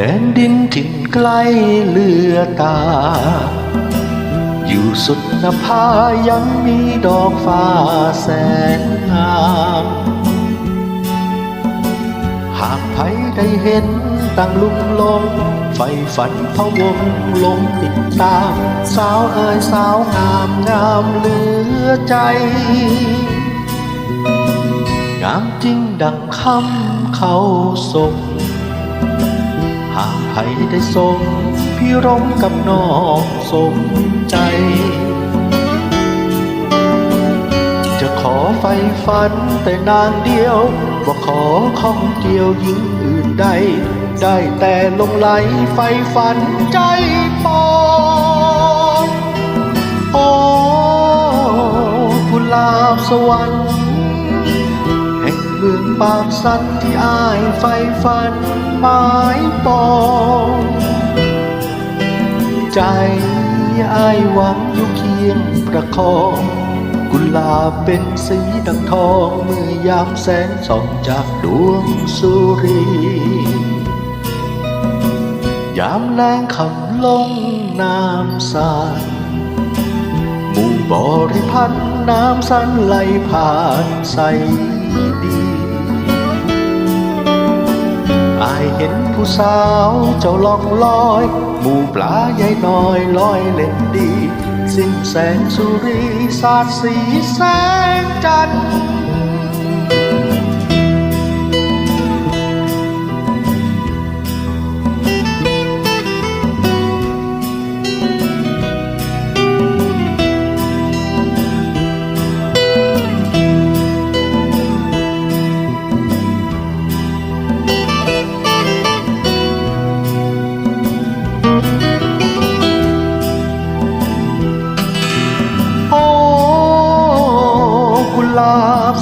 แดนดินถิ่นไกลเลือตา อยู่สุดนภายังมีดอกฟ้าแสนงามหากใครได้เห็นตั้งลุ่มลงไฟฝันพะวงลงติดตาม สาวเอ่ยสาวงามงามเหลือใจ งามจริงดังคำเขาส่ง หากใครได้ทรงพี่รมกับน้องสมใจ จะขอไฟฝันแต่นางเดียว ว่าขอข้องเกี่ยวหญิงอื่นใด ได้แต่ลงไหลไฟฝันใจปองโอ้กุหลาบสวรรค์ ปากสันที่อายไฟฝันหมายปองใจอายหวังอยู่เคียงประคองกุหลาบเป็นสีดังทองเมื่อยามแสงส่องจากดวงสุรี ยามแรงคำลงน้ำสานหมู่บริพันธ์น้ำสันไหลผ่านใสดี เห็นผู้สาวเจ้าล่องลอย หมู่ปลาใหญ่น้อยลอยเล่นดี สิ้นแสงสุรีสาดสีแสงจันทร์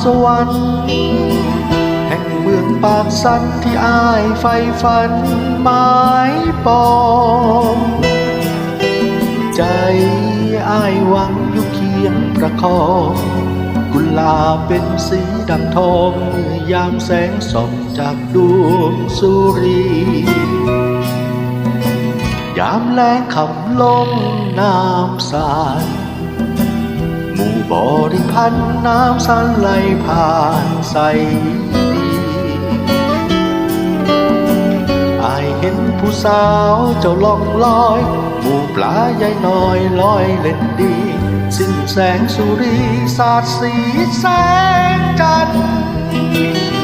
สวรรค์ แห่งเมืองปากสันที่อายไฟฝันหมายปองใจอายหวังอยู่เคียงประคองกุหลาบเป็นสีดำทองเมื่อยามแสงส่องจากดวงสุรียามแรงคำลงน้ำสาด บริพันธ์น้ำสันไหลผ่านใสดีอายเห็นผู้สาวเจ้าล่องลอยหมู่ปลาใหญ่น้อยลอยเล่นดี สิ้นแสงสุรีสาดสีแสงจันทร์